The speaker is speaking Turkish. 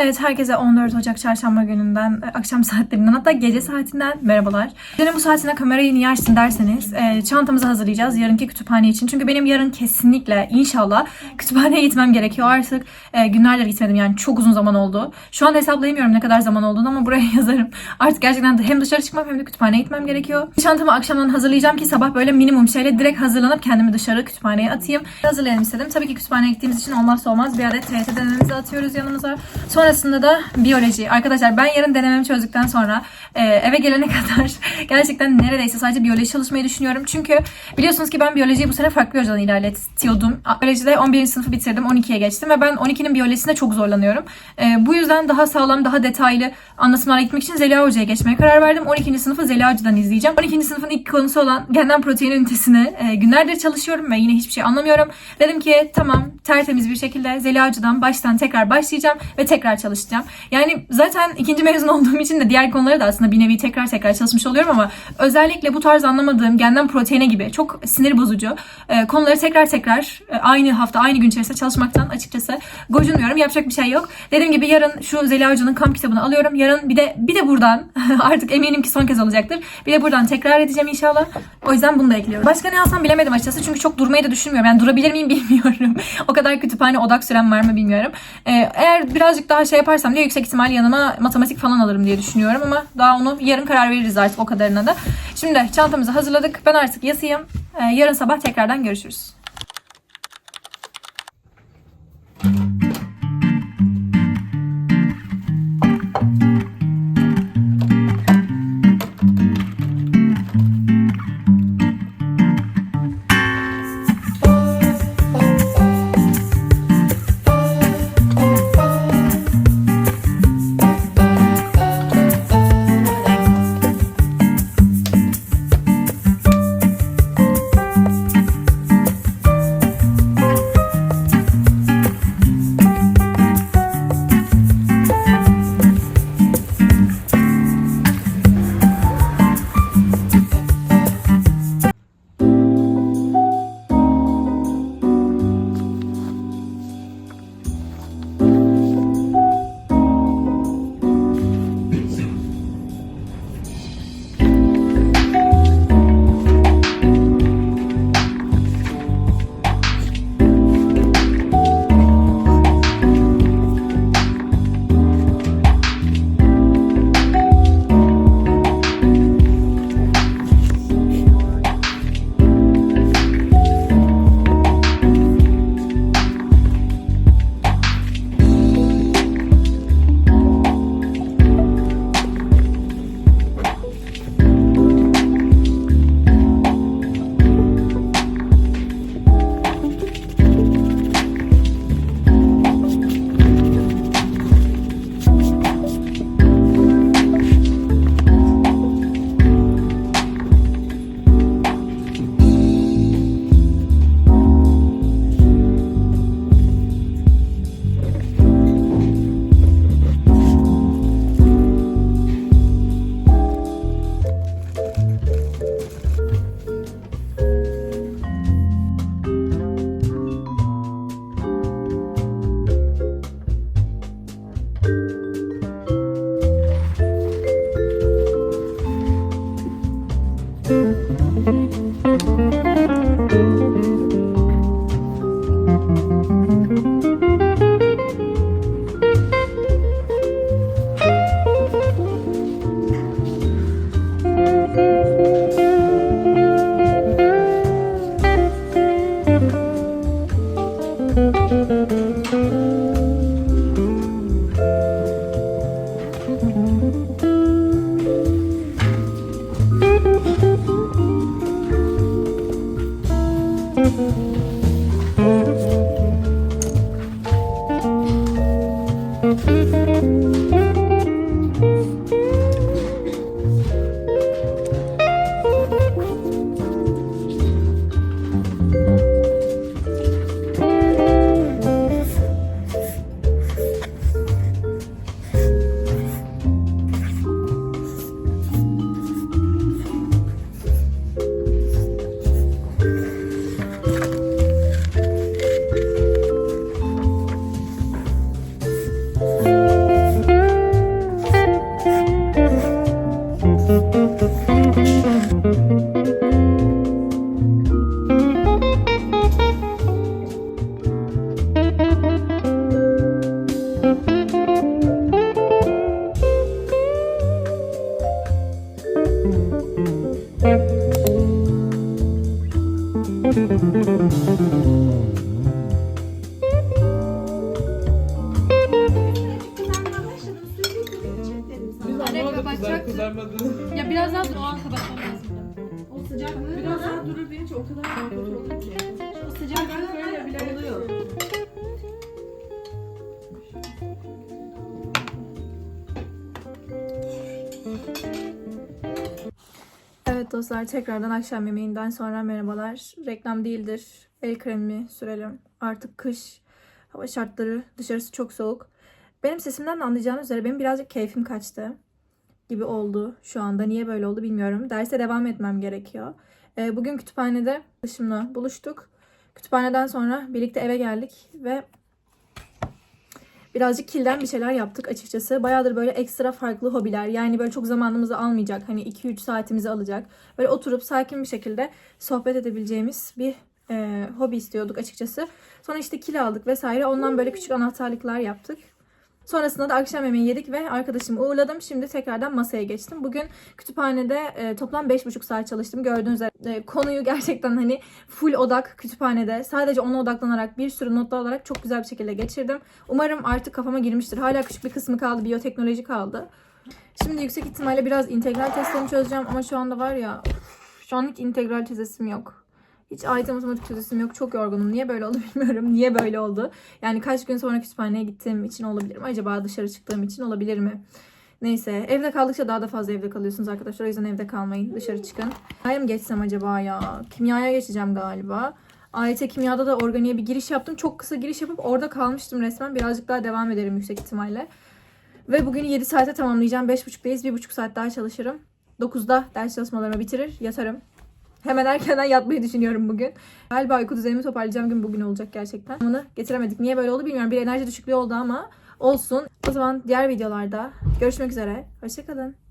Evet herkese 14 Ocak çarşamba gününden, e, akşam saatlerinden hatta gece saatinden merhabalar. Gecenin bu saatinde kamerayı niye açtın derseniz e, çantamızı hazırlayacağız yarınki kütüphane için. Çünkü benim yarın kesinlikle inşallah kütüphaneye gitmem gerekiyor artık. E, günlerdir gitmedim yani çok uzun zaman oldu. Şu an hesaplayamıyorum ne kadar zaman olduğunu ama buraya yazarım. Artık gerçekten hem dışarı çıkmam hem de kütüphaneye gitmem gerekiyor. Çantamı akşamdan hazırlayacağım ki sabah böyle minimum şeyle direkt hazırlanıp kendimi dışarı kütüphaneye atayım. Hazırlayalım istedim. Tabii ki kütüphaneye gittiğimiz için olmazsa olmaz bir adet TYT denememizi atıyoruz yanımıza. Sonrasında da biyoloji. Arkadaşlar ben yarın denememi çözdükten sonra e, eve gelene kadar gerçekten neredeyse sadece biyoloji çalışmayı düşünüyorum. Çünkü biliyorsunuz ki ben biyolojiyi bu sene farklı bir hocadan ilerletiyordum. Biyolojide 11. sınıfı bitirdim, 12'ye geçtim ve ben 12'nin biyolojisinde çok zorlanıyorum. E, bu yüzden daha sağlam, daha detaylı anlatımlara gitmek için Zeliha Hoca'ya geçmeye karar verdim. 12. sınıfı Zeliha Hoca'dan izleyeceğim. 12. sınıfın ilk konusu olan genden protein ünitesini e, günlerdir çalışıyorum ve yine hiçbir şey anlamıyorum. Dedim ki tamam tertemiz bir şekilde Zeliha Hoca'dan baştan tekrar başlayacağım ve tekrar çalışacağım. Yani zaten ikinci mezun olduğum için de diğer konuları da aslında bir nevi tekrar tekrar çalışmış oluyorum ama özellikle bu tarz anlamadığım genden proteine gibi çok sinir bozucu e, konuları tekrar tekrar e, aynı hafta aynı gün içerisinde çalışmaktan açıkçası gocunmuyorum. Yapacak bir şey yok. Dediğim gibi yarın şu Zeliha Hoca'nın kamp kitabını alıyorum. Yarın bir de bir de buradan artık eminim ki son kez olacaktır. Bir de buradan tekrar edeceğim inşallah. O yüzden bunu da ekliyorum. Başka ne alsam bilemedim açıkçası. Çünkü çok durmayı da düşünmüyorum. Yani durabilir miyim bilmiyorum. o kadar kütüphane odak sürem var mı bilmiyorum. Ee, eğer birazcık daha şey yaparsam diye yüksek ihtimal yanıma matematik falan alırım diye düşünüyorum ama daha onu yarın karar veririz artık o kadarına da. Şimdi çantamızı hazırladık. Ben artık yasayım. Ee, yarın sabah tekrardan görüşürüz. O kadar kötü olur ki. O sıcak Böyle bile oluyor. Evet dostlar tekrardan akşam yemeğinden sonra merhabalar. Reklam değildir. El kremi sürelim. Artık kış. Hava şartları dışarısı çok soğuk. Benim sesimden de anlayacağınız üzere benim birazcık keyfim kaçtı gibi oldu şu anda. Niye böyle oldu bilmiyorum. Derse devam etmem gerekiyor. Ee, bugün kütüphanede arkadaşımla buluştuk. Kütüphaneden sonra birlikte eve geldik ve birazcık kilden bir şeyler yaptık açıkçası. Bayağıdır böyle ekstra farklı hobiler yani böyle çok zamanımızı almayacak hani 2-3 saatimizi alacak. Böyle oturup sakin bir şekilde sohbet edebileceğimiz bir e, hobi istiyorduk açıkçası. Sonra işte kil aldık vesaire ondan böyle küçük anahtarlıklar yaptık. Sonrasında da akşam yemeği yedik ve arkadaşımı uğurladım. Şimdi tekrardan masaya geçtim. Bugün kütüphanede e, toplam 5,5 saat çalıştım. Gördüğünüz üzere e, konuyu gerçekten hani full odak kütüphanede sadece ona odaklanarak bir sürü notlar alarak çok güzel bir şekilde geçirdim. Umarım artık kafama girmiştir. Hala küçük bir kısmı kaldı. Biyoteknoloji kaldı. Şimdi yüksek ihtimalle biraz integral testlerini çözeceğim ama şu anda var ya şu an hiç integral çözesim yok. Hiç AYT matematik çözesim yok. Çok yorgunum. Niye böyle oldu bilmiyorum. Niye böyle oldu? Yani kaç gün sonra kütüphaneye gittiğim için olabilir mi? Acaba dışarı çıktığım için olabilir mi? Neyse. Evde kaldıkça daha da fazla evde kalıyorsunuz arkadaşlar. O yüzden evde kalmayın. Dışarı çıkın. Kimyaya mı geçsem acaba ya? Kimyaya geçeceğim galiba. AYT kimyada da organiğe bir giriş yaptım. Çok kısa giriş yapıp orada kalmıştım resmen. Birazcık daha devam ederim yüksek ihtimalle. Ve bugün 7 saate tamamlayacağım. 5.30'dayız. 1.5 saat daha çalışırım. 9'da ders çalışmalarımı bitirir. Yatarım. Hemen erkenden yatmayı düşünüyorum bugün. Galiba uyku düzenimi toparlayacağım gün bugün olacak gerçekten. Bunu getiremedik. Niye böyle oldu bilmiyorum. Bir enerji düşüklüğü oldu ama olsun. O zaman diğer videolarda görüşmek üzere. Hoşçakalın.